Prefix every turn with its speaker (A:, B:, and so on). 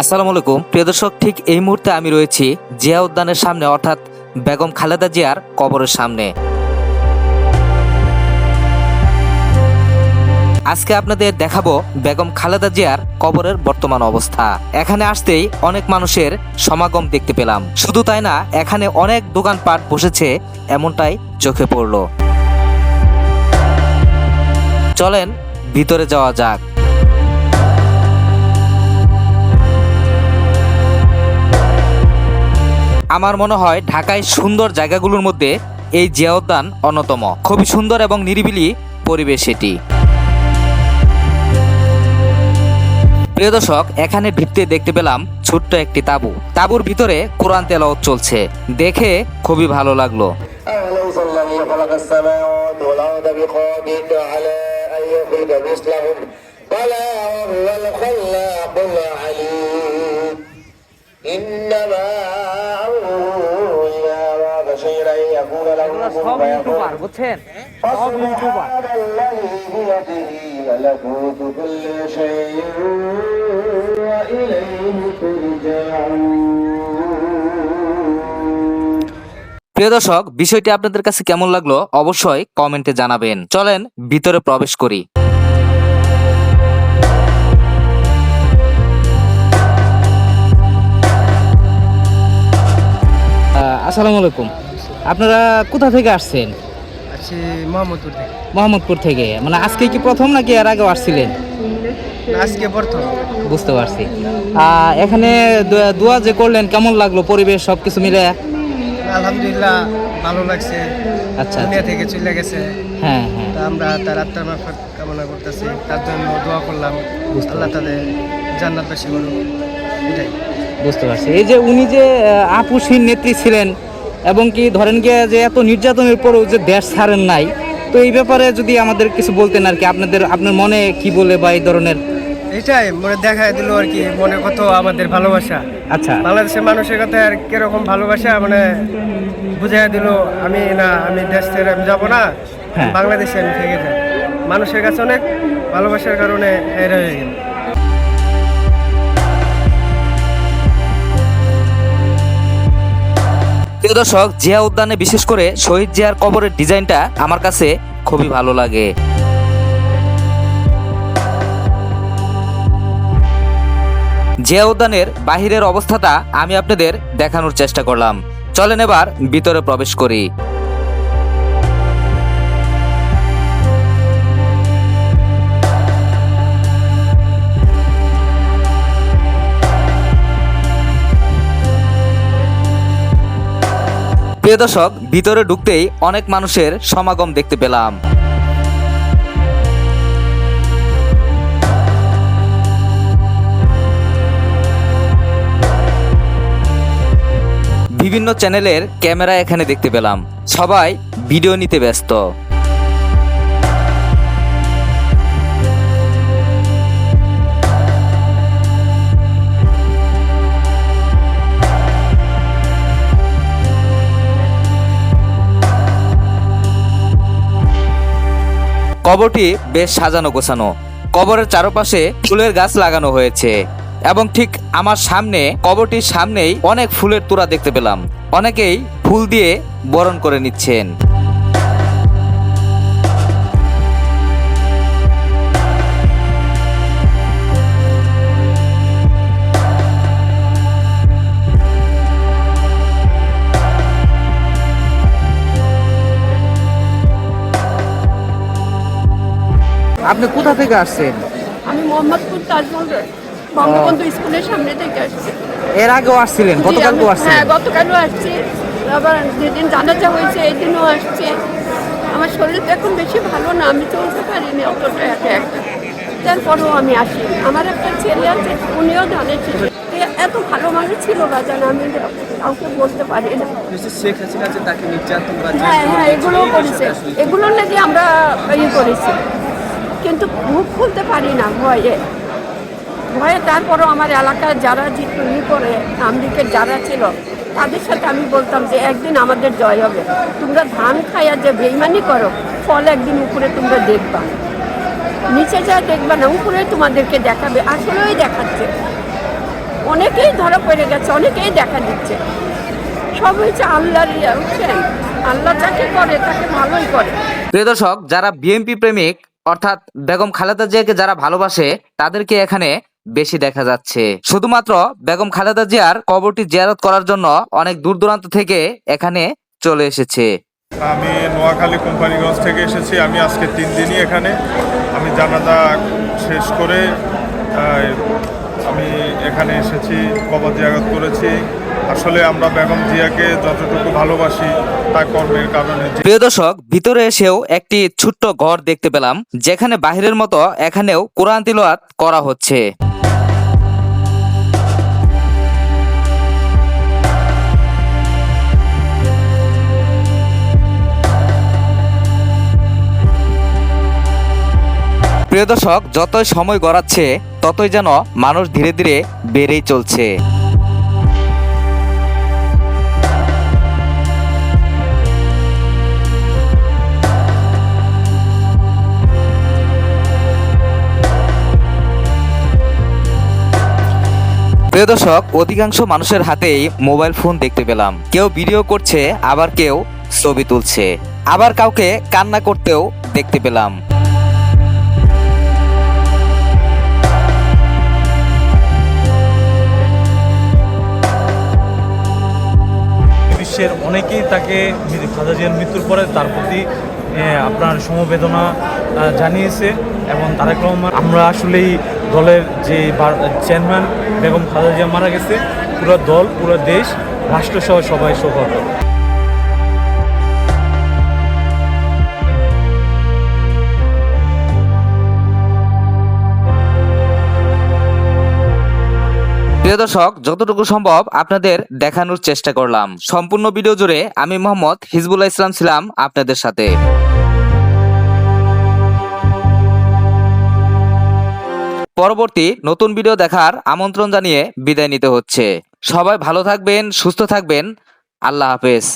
A: আসসালামু আলাইকুম। প্রিয় দর্শক, ঠিক এই মুহূর্তে আমি রয়েছি জিয়া উদ্যানের সামনে, অর্থাৎ বেগম খালেদা জিয়ার কবরের সামনে। আজকে আপনাদের দেখাবো বেগম খালেদা জিয়ার কবরের বর্তমান অবস্থা। এখানে আসতেই অনেক মানুষের সমাগম দেখতে পেলাম। শুধু তাই না, এখানে অনেক দোকানপাট বসেছে, এমনটাই চোখে পড়ল। চলেন, ভিতরে যাওয়া যাক। আমার মনে হয় ঢাকায় সুন্দর জায়গাগুলোর মধ্যে এই জিয়া উদ্যান অন্যতম খুবই সুন্দর এবং নিরিবিলি পরিবেশ এটি প্রিয় দর্শক এখানে ঢুকতে দেখতে পেলাম ছোট্ট একটি তাবু তাবুর ভিতরে কোরআন তেলাওয়াত চলছে দেখে খুবই ভালো লাগলো
B: أوليس সব ইউটিউবার
A: বুঝছেন?
B: সব ইউটিউবার
A: প্রিয় দর্শক বিষয়টি আপনাদের কাছে কেমন লাগল অবশ্যই কমেন্টে জানাবেন। চলেন ভিতরে প্রবেশ করি। আসসালামু আলাইকুম। আপনারা কোথা থেকে আসছেন?
C: আছি মোহাম্মদপুর থেকে।
A: মোহাম্মদপুর থেকে। মানে আজকে কি প্রথম নাকি এর আগেও আসছিলেন?
C: আজকে প্রথম।
A: বুঝতে পারছি। এখানে দোয়া- যে করলেন কেমন লাগল পরিবেশ সবকিছু মিলে?
C: আলহামদুলিল্লাহ ভালো লাগছে।
A: আচ্ছা
C: দুনিয়া থেকে চলে গেছে।
A: হ্যাঁ হ্যাঁ।
C: তা আমরা তার আত্মার মারফত কামনা করতেছি। তার জন্য দোয়া করলাম। আল্লাহ তাদের জান্নাত বেশি এটাই।
A: বুঝতে পারছি। এই যে উনি যে আপুসীর নেত্রী ছিলেন এবং কি ধরেন গিয়ে যে এত নির্যাতনের পরেও যে দেশ ছাড়েন নাই তো এই ব্যাপারে যদি আমাদের কিছু বলতেন আর কি আপনাদের আপনার মনে কি বলে বা এই ধরনের?
C: এটাই মনে দেখায় দিল আর কি মনে কত আমাদের ভালোবাসা।
A: আচ্ছা।
C: বাংলাদেশের মানুষের কথা আর কীরকম ভালোবাসা মানে বুঝাই দিল আমি না আমি দেশ ছেড়ে আমি যাব না
A: হ্যাঁ।
C: বাংলাদেশে আমি থেকে যাই। মানুষের কাছে অনেক ভালোবাসার কারণে এর হয়ে গেল।
A: প্রিয় দর্শক, জিয়া উদ্যানে বিশেষ করে শহীদ জিয়ার কবরের ডিজাইনটা আমার কাছে খুবই ভালো লাগে। জিয়া উদ্যানের বাহিরের অবস্থাটা আমি আপনাদের দেখানোর চেষ্টা করলাম। চলেন এবার ভিতরে প্রবেশ করি। প্রিয় দর্শক, ভিতরে ঢুকতেই অনেক মানুষের সমাগম দেখতে পেলাম। বিভিন্ন চ্যানেলের ক্যামেরা এখানে দেখতে পেলাম। সবাই ভিডিও নিতে ব্যস্ত। কবরটি বেশ সাজানো গোছানো। কবরের চারপাশে ফুলের গাছ লাগানো হয়েছে এবং ঠিক আমার সামনে, কবরটির সামনেই অনেক ফুলের তোড়া দেখতে পেলাম। অনেকেই ফুল দিয়ে বরণ করে নিচ্ছেন। আপনি কোথা থেকে আসছেন?
D: আমি মোহাম্মদপুর তাজমহল বঙ্গবন্ধু স্কুলের সামনে থেকে আসছি।
A: এর আগেও আসছিলেন?
D: আমি-
A: আসছিলেন?
D: হ্যাঁ গতকালও আসছি। আবার যেদিন জানাজা হয়েছে এই দিনও আসছি। আমার শরীর তো এখন বেশি ভালো না আমি চলতে পারিনি অতটা একা একা। তারপরেও আমি আসি। আমার একটা ছেলে আছে উনিও জানে ছিল এত ভালো মানুষ ছিল বাজান আমি কাউকে বলতে পারি না। হ্যাঁ হ্যাঁ এগুলোও করেছে এগুলোর নাকি আমরা ইয়ে করেছি। কিন্তু মুখ খুলতে পারি না ভয়ে। ভয়ে তারপরও আমার এলাকায় যারা জিতু ই করে, আমলিকের যারা ছিল, তাদের সাথে আমি বলতাম যে একদিন আমাদের জয় হবে। তোমরা ধান খাইয়া যে বেইমানি করো, ফল একদিন উপরে তোমরা দেখবা। নিচে যা দেখবা না উপরে তোমাদেরকে দেখাবে। আসলেই দেখাচ্ছে। অনেকেই ধরা পড়ে গেছে, অনেকেই দেখা দিচ্ছে। সব হয়েছে আল্লাহর বুঝছেন? আল্লাহ যাকে করে, তাকে ভালোই করে।
A: প্রিয় দর্শক, যারা বিএনপি প্রেমিক অর্থাৎ বেগম খালেদা জিয়াকে যারা ভালোবাসে, তাদেরকে এখানে বেশি দেখা যাচ্ছে। শুধুমাত্র বেগম খালেদা জিয়ার কবরটি জিয়ারত করার জন্য অনেক দূর দূরান্ত থেকে এখানে চলে এসেছে।
E: আমি নোয়াখালী কোম্পানিগঞ্জ থেকে এসেছি। আমি আজকে তিন দিনই এখানে। আমি জানাজা শেষ করে আমি এখানে এসেছি, কবর জিয়ারত করেছি। আসলে আমরা বেগম জিয়াকে যতটুকু ভালোবাসি, তার কর্মের কারণে
A: প্রিয় দর্শক, ভিতরে এসেও একটি ছোট্ট ঘর দেখতে পেলাম, যেখানে বাহিরের মতো এখানেও কোরআন তিলওয়াত করা হচ্ছে। প্রিয় দর্শক, যতই সময় গড়াচ্ছে, ততই যেন মানুষ ধীরে ধীরে বেড়েই চলছে। প্রিয় দর্শক, অধিকাংশ মানুষের হাতেই মোবাইল ফোন দেখতে পেলাম। কেউ ভিডিও করছে, আবার কেউ ছবি তুলছে। আবার কাউকে কান্না করতেও দেখতে পেলাম।
F: বিশ্বের অনেকেই তাকে মৃ- খালেদা জিয়ার মৃত্যুর পরে তার প্রতি আপনার সমবেদনা জানিয়েছে এবং তারেক রহমান আমরা আসলেই দলের যে চেয়ারম্যান বেগম খালেদা জিয়া মারা গেছে, পুরো দল, পুরো দেশ, রাষ্ট্রসহ সবাই শোকর
A: প্রিয় দর্শক, যতটুকু সম্ভব আপনাদের দেখানোর চেষ্টা করলাম। সম্পূর্ণ ভিডিও জুড়ে আমি মোহাম্মদ হিজবুল্লাহ ইসলাম ছিলাম আপনাদের সাথে। পরবর্তী নতুন ভিডিও দেখার আমন্ত্রণ জানিয়ে বিদায় নিতে হচ্ছে। সবাই ভালো থাকবেন, সুস্থ থাকবেন। আল্লাহ হাফেজ।